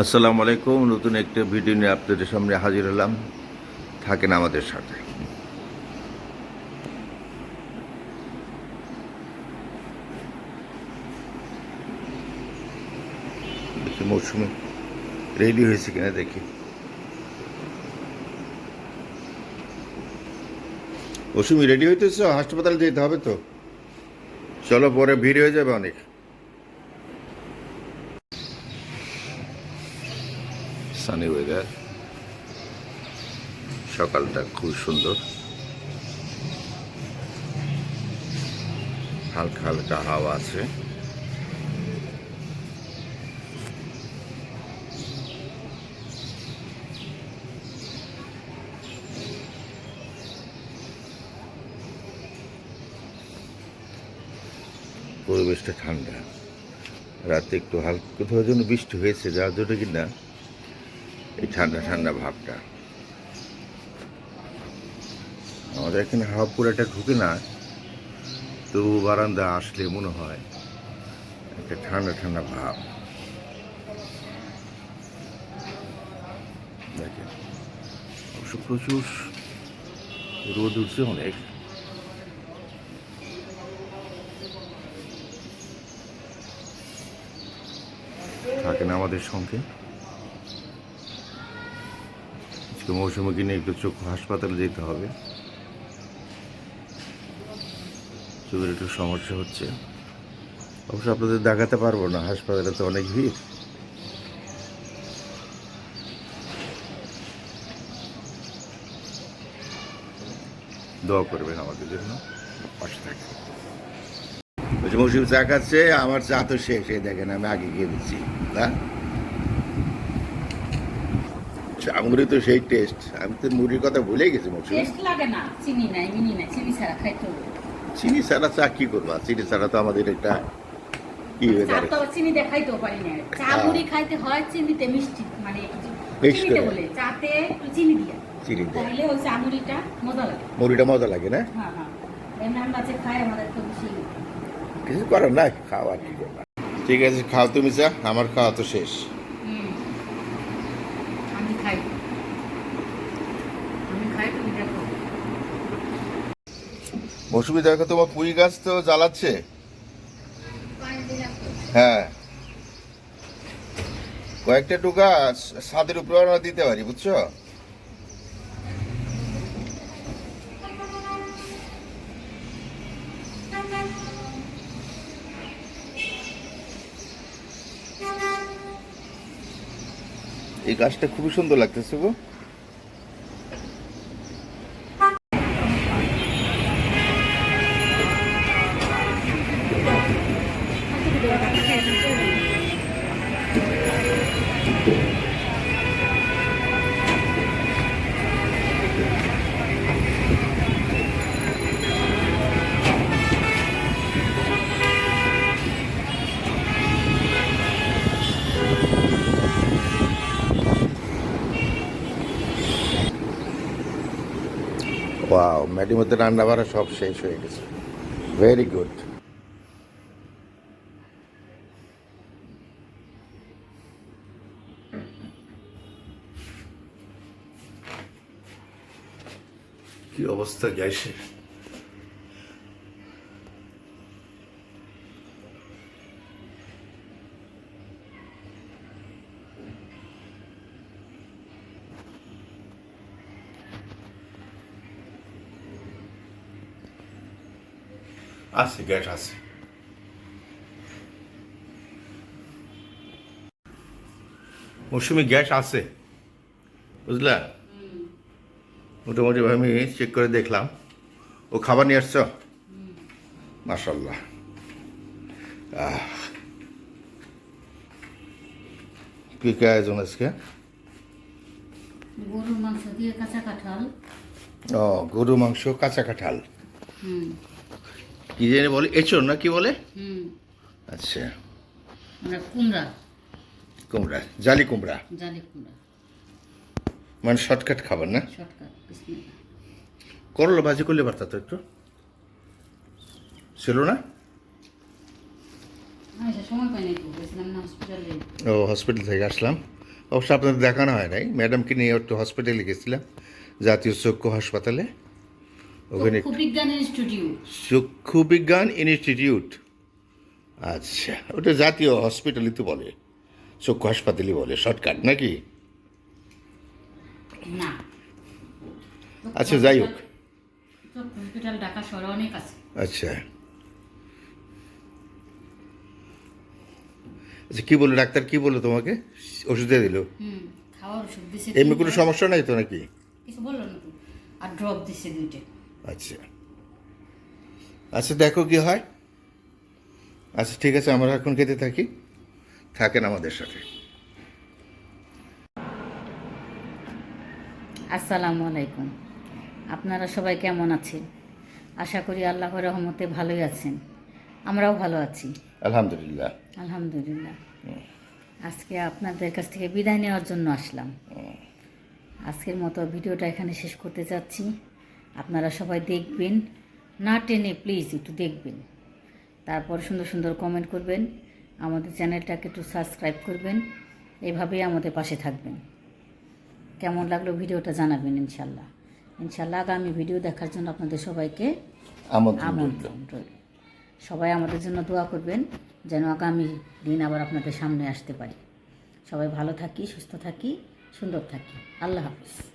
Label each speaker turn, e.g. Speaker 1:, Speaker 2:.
Speaker 1: আসসালামু আলাইকুম। নতুন একটা ভিডিও নিয়ে আপনাদের সামনে হাজির হলাম। থাকেন আমাদের সাথে। মৌসুমি রেডি হয়েছে কিনা দেখি। মৌসুমি রেডি হইতেছ, হাসপাতালে যেতে হবে তো। চলো, পরে ভিড় হয়ে যাবে অনেক। সানি ওয়েদার সকালটা খুব সুন্দর। হালকা হালকা হাওয়া আছে। পরিবেশটা ঠান্ডা। রাতে একটু হালকা, কোথাও যেন বৃষ্টি হয়েছে, যার জন্য কিনা এই ঠান্ডা ঠান্ডা ভাবটা। আমাদের এখানে হাওয়া পুরাটা ঢুকে না তবু বারান্দা আসলে মনে হয় একটা ঠান্ডা ঠান্ডা ভাব। দেখেন, অবশ্য প্রচুর রোদ উঠছে অনেক। থাকেন আমাদের সঙ্গে? আজকে মৌসুমীকে নিয়ে একটু চক্ষু হাসপাতালে যেতে হবে। চোখের একটু সমস্যা হচ্ছে। অবশ্য আপনাদের দেখাতে পারব না, হাসপাতালে তো অনেক ভিড়। দোয়া করবেন আমাদের জন্য, পাশে থাকবেন। মৌসুমি চা খাচ্ছে, আমার চা তো শেষ, এই দেখেন আমি আগে গিয়ে দিচ্ছি না চামড়ি তো সেই টেস্ট আমি তো মুড়ির কথা ভুলে গেছি মৌসুমি।
Speaker 2: টেস্ট লাগে না চিনি নাই মিনি নাই চিনি ছাড়া খাইতে হবে।
Speaker 1: চিনি ছাড়া চা কি করবা? চিনি ছাড়া তো আমাদের একটা কি হয়ে দাঁড়ায়
Speaker 2: তো চিনি দেখাইতেও পারি না। চা
Speaker 1: হ্যাঁ।
Speaker 2: মুড়ি খাইতে হয় চিনিতে মিষ্টি মানে
Speaker 1: করে।
Speaker 2: বলে চাতে চিনি দিয়া।
Speaker 1: চিনি দেয়।
Speaker 2: তাহলে ওই চা মুড়িটা মজা লাগে।
Speaker 1: মুড়িটা মজা লাগে না?
Speaker 2: হ্যাঁ হ্যাঁ। এমনি আমরা যে খাই আমাদের তো বেশি
Speaker 1: কিছু করার নাই খাওয়া ঠিক আছে খাও তুমি চা আমার খাওয়া তো শেষ
Speaker 2: হুম। আমি খাই আমি খাই তুমি দেখো
Speaker 1: মৌসুমি দেখো তোমার পুঁই গাছ তো জ্বালাচ্ছে। হ্যাঁ। কয়েকটা টুকা ছাদের উপরে আমরা দিতে পারি, বুঝছ? এই গাছটা খুবই সুন্দর লাগতেছে গো। ওয়াও ম্যাডির মধ্যে রান্না বাড়া সব শেষ হয়ে গেছে। ভেরি গুড কি অবস্থা গ্যাসের আছে গ্যাস আছে. মৌসুমি গ্যাস আছে বুঝলা? মোটামুটি আমি চেক করে দেখলাম। ও খাবার নিয়ে আসছ? মাসাল্লাহ কি কি আয়োজন আজকে?
Speaker 2: গরুর মাংস দিয়ে কাঁচা কাঁঠাল।
Speaker 1: ও গরু মাংস কাঁচা কাঁঠাল।
Speaker 2: হুম।
Speaker 1: কি জানি বলে এচোর না কি বলে? আচ্ছা।
Speaker 2: মানে কুমড়া।
Speaker 1: কুমড়া জালি কুমড়া।
Speaker 2: জালি কুমড়া।
Speaker 1: মানে শর্টকাট খাবার না? করল ভাজি করলে পারতা তো একটু? ছিল না? ও হসপিটাল থেকে আসলাম। অবশ্য আপনাদের দেখানো হয় নাই। ম্যাডামকে নিয়ে একটু হসপিটালে গেছিলাম জাতীয় চক্ষু হাসপাতালে। ওখানে
Speaker 2: চক্ষু বিজ্ঞান ইনস্টিটিউট।
Speaker 1: আচ্ছা ওটা জাতীয় হসপিটালই তো বলে চক্ষু হাসপাতালই বলে শর্টকাট নাকি?
Speaker 2: না।
Speaker 1: আচ্ছা যাই হোক।
Speaker 2: হসপিটাল ঢাকা শহরে অনেক আছে।
Speaker 1: আচ্ছা। আচ্ছা কী বলল? ডাক্তার কী বলল তোমাকে? ওষুধ দিয়ে দিল? এমনি কোনো সমস্যা নাই তো নাকি?
Speaker 2: কিছু বলল না আর ড্রপ দিছে দুইটা।
Speaker 1: আচ্ছা। আচ্ছা দেখো কি হয়। আচ্ছা ঠিক আছে আমরা এখন খেতে থাকি। থাকেন আমাদের সাথে।
Speaker 2: আসসালামু আলাইকুম। আপনারা সবাই কেমন আছেন? আশা করি আল্লাহর রহমতে ভালোই আছেন। আমরাও ভালো আছি।
Speaker 1: আলহামদুলিল্লাহ।
Speaker 2: আলহামদুলিল্লাহ। আজকে আপনাদের কাছ থেকে বিদায় নেওয়ার জন্য আসলাম। আজকের মতো ভিডিওটা এখানে শেষ করতে যাচ্ছি আপনারা সবাই দেখবেন। না টেনে প্লিজ একটু দেখবেন। তারপর সুন্দর সুন্দর কমেন্ট করবেন। আমাদের চ্যানেলটাকে একটু সাবস্ক্রাইব করবেন। এভাবেই আমাদের পাশে থাকবেন। কেমন লাগল ভিডিওটা জানাবেন ইনশাল্লাহ। ইনশাল্লাহ আগামী ভিডিও দেখার জন্য আপনাদের সবাইকে
Speaker 1: আমন্ত্রণ রইল।
Speaker 2: রইল। সবাই আমাদের জন্য দোয়া করবেন যেন আগামী দিন আবার আপনাদের সামনে আসতে পারি। সবাই ভালো থাকি সুস্থ থাকি সুন্দর থাকি। আল্লাহ হাফিজ।